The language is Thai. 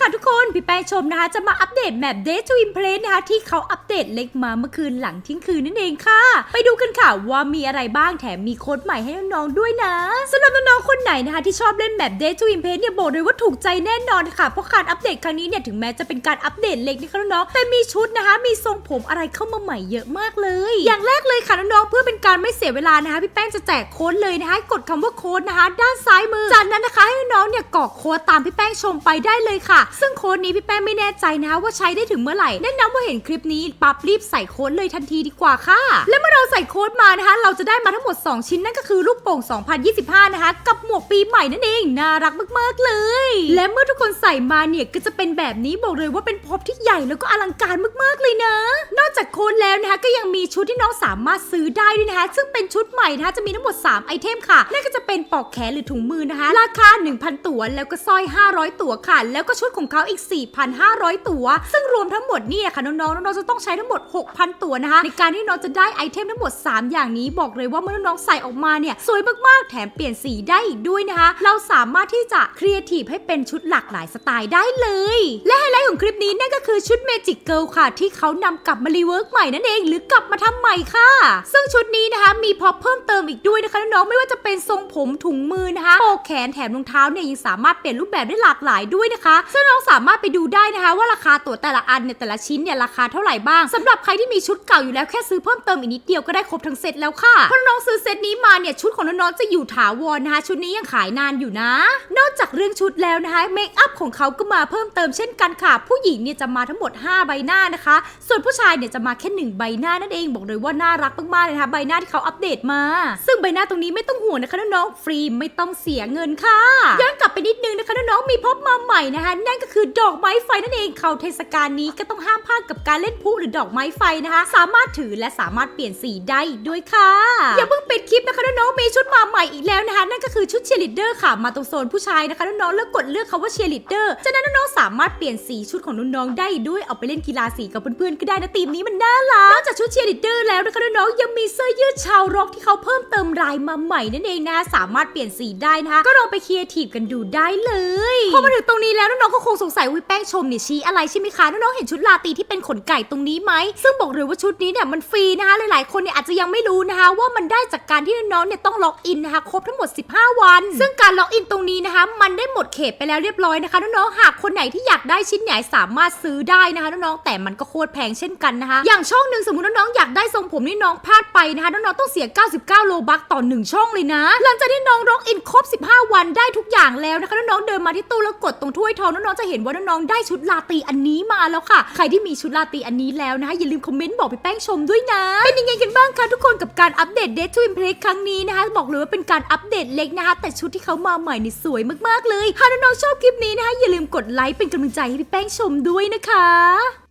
ค่ะทุกคน พี่แป้งชมนะคะ จะมาอัปเดตแมป Day to Impress นะคะที่เขาอัปเดตเล็กมาเมื่อคืนหลังทิ้งคืนนั่นเองค่ะ ไปดูกันค่ะว่ามีอะไรบ้างแถมมีโค้ดใหม่ให้น้องๆด้วยนะสำหรับน้องๆคนไหนนะคะที่ชอบเล่นแมป Day to Impress เนี่ยบอกเลยว่าถูกใจแน่นอนค่ะเพราะการอัปเดตครั้งนี้เนี่ยถึงแม้จะเป็นการอัปเดตเล็กนะคะน้องๆแต่มีชุดนะคะ มีทรงผมอะไรเข้ามาใหม่เยอะมากเลย อย่างแรกเลยค่ะน้องๆเพื่อเป็นการไม่เสียเวลานะคะพี่แป้งจะแจกโค้ดเลยนะคะกดคำว่าโค้ดนะคะ ด้านซ้ายมือจากนั้นนะคะให้น้องๆเนี่ยกรอกโค้ดตามพี่แป้งชมไปได้เลยค่ะซึ่งโค้ดนี้พี่แป้งไม่แน่ใจนะว่าใช้ได้ถึงเมื่อไหร่แนะนำว่าเห็นคลิปนี้ปั๊บรีบใส่โค้ดเลยทันทีดีกว่าค่ะ และเมื่อเราใส่โค้ดมานะคะ เราจะได้มาทั้งหมด 2 ชิ้นนั่นก็คือลูกโป่ง 2025 นะคะ กับหมวกปีใหม่นั่นเองน่ารักมากๆเลย และเมื่อทุกคนใส่มาเนี่ยก็จะเป็นแบบนี้บอกเลยว่าเป็นพบที่ใหญ่แล้วก็อลังการมากๆเลยนะ นอกจากโค้ด แล้วนะคะก็ยังมีชุดที่น้องสามารถซื้อได้ด้วยนะคะ ซึ่งเป็นชุดใหม่นะคะจะมีทั้งหมด 3 ไอเทมค่ะ นั่นก็จะเป็นปลอกแขนหรือถุงมือนะคะ ราคา 1,000 ตั๋วแล้วก็สร้อย 500 ตั๋วค่ะ แล้วก็ชุดของเขาอีก 4,500 ตั๋ว ซึ่งรวมทั้งหมดเนี่ยค่ะน้องๆน้องๆจะต้องใช้ทั้งหมด 6,000 ตั๋วนะคะ ในการที่น้องจะได้ไอเทมทั้งหมด 3 อย่างนี้บอกเลยว่าเมื่อน้องๆใส่ออกมาเนี่ยสวยมากๆแถมเปลี่ยนสีได้อีกด้วยนะคะ เราสามารถที่จะครีเอทีฟให้เป็นชุดหลากหลายสไตล์ได้เลย และไฮไลท์ของคลิปนี้นั่นก็คือชุดเมจิกเกิลค่ะ ที่เขานำกลับมารีเวิร์กใหม่นั่นเองหรือกลับมาทำใหม่ค่ะ ซึ่งชุดนี้นะคะมีพอเพิ่มเติมอีกด้วยนะคะน้องๆไม่ว่าจะเป็นทรงผมถุงมือนะคะโปกแขนแถมรองเท้าเนี่ยยังสามารถเปลี่ยนรูปแบบได้หลากหลายด้วยนะคะ ซึ่งน้องสามารถไปดูได้นะคะ ว่าราคาตั๋วแต่ละอันเนี่ยแต่ละชิ้นเนี่ยราคาเท่าไหร่บ้างสำหรับใครที่มีชุดเก่าอยู่แล้วแค่ซื้อเพิ่มเติมอีกนิดเดียวก็ได้ครบทั้งเซตแล้วค่ะเพราะน้องซื้อเซตนี้มาเนี่ยชุดของน้องๆจะอยู่ถาวรนะคะ ชุดนี้ยังขายนานอยู่นะ นอกจากเรื่องชุดแล้วนะคะเมคอัพของเขาก็มาเพิ่มเติมเช่นกันค่ะ ผู้หญิงเนี่ยจะมาทั้งหมด 5 ใบหน้านะคะ ส่วนผู้ชายเนี่ยจะมาแค่งใบหน้านั่นเองบอกเลยว่าน่ารักมากๆเลยนะคะใบหน้าที่เขาอัปเดตมา ซึ่งใบหน้าตรงนี้ไม่ต้องห่วงนะคะน้องๆฟรีไม่ต้องเสียเงินค่ะย้อนกลับไปนิ บมาใหม่นะคะ นั่นก็คือดอกไม้ไฟนั่นเองเขาเทศกาลนี้ก็ต้องห้ามพลาดกับการเล่นพลุหรือดอกไม้ไฟนะคะ สามารถถือและสามารถเปลี่ยนสีได้อีกด้วยค่ะ อย่าเพิ่งปิดคลิปนะคะน้องๆมีชุดมาใหม่อีกแล้วนะคะ นั่นก็คือชุดเชียร์ลีดเดอร์ค่ะมาตรงโซนผู้ชายนะคะน้องๆแล้วกดเลือกคาว่าเชียร์ลีดเดอร์จากนั้นน้องๆสามารถเปลี่ยนสีชุดของน้องๆได้ด้วยเอาไปเล่นกีฬาสีกับเพื่อนๆก็ได้นะทีมนี้มันน่ารักนอกจากชุดเชียร์ลีดเดอร์แล้วนะคะน้องๆยังมีเสื้อยืดชาวร็อกที่เขาเพิ่มเติมลายมาใหม่นั่นเองนะสามารถเปลี่ยนสีได้นะคะก็ลองไปครีเอทีฟกันดูได้เลยพอมาถึงตรงนี้แล้วน้องๆก็คงสงสัยวิแป้งชมเนี่ยชี้อะไรใช่ไหมคะน้องๆเห็นชุดลาตีที่เป็นขนไก่ตรงนี้ไหมซึ่งบอกเลยว่าชุดนี้เนี่ยมันฟรีนะคะหลายๆคนเนี่ยอาจจะยังไม่รู้นะคะ ว่ามันได้จากการที่น้องๆเนี่ยต้องล็อกอินนะคะครบทั้งหมด 15 วัน ซึ่งการล็อกอินตรงนี้นะคะ มันได้หมดเขตไปแล้วเรียบร้อยนะคะน้องๆหากคนไหนที่อยากได้ชิ้นไหนสามารถซื้อได้นะคะน้องๆแต่มันก็โคตรแพงเช่นกันนะคะ อย่างช่องหนึ่งสมมติน้องๆอยากได้ทรงผมที่น้องพลาดไปนะคะน้องๆต้องเสีย 99 โลบัคต่อหนึ่งช่องเลยนะ หลังจากที่น้องล็อกอินครบ 15 วันได้ทุกอย่างแล้วนะคะน้องๆเดินมาที่ตู้แล้วกดตรงถ้วยทองน้องๆจะเห็นว่าน้องๆได้ชุดลาตีอันนี้มาแล้วค่ะ ใครที่มีชุดลาตีอันนี้แล้วนะคะอย่าลืมคอมเมนต์บอกพี่แป้งชมด้วยนะ เป็นยังไงกันบ้างคะทุกคนกับการอัปเดต Date to Impress ครั้งนี้นะคะ บอกเลยว่าเป็นการอัปเดตเล็กนะคะแต่ชุดที่เขามาใหม่นี่สวยมากๆเลยหากน้องๆชอบคลิปนี้นะคะอย่าลืมกดไลค์เป็นกำลังใจให้พี่แป้งชมด้วยนะคะ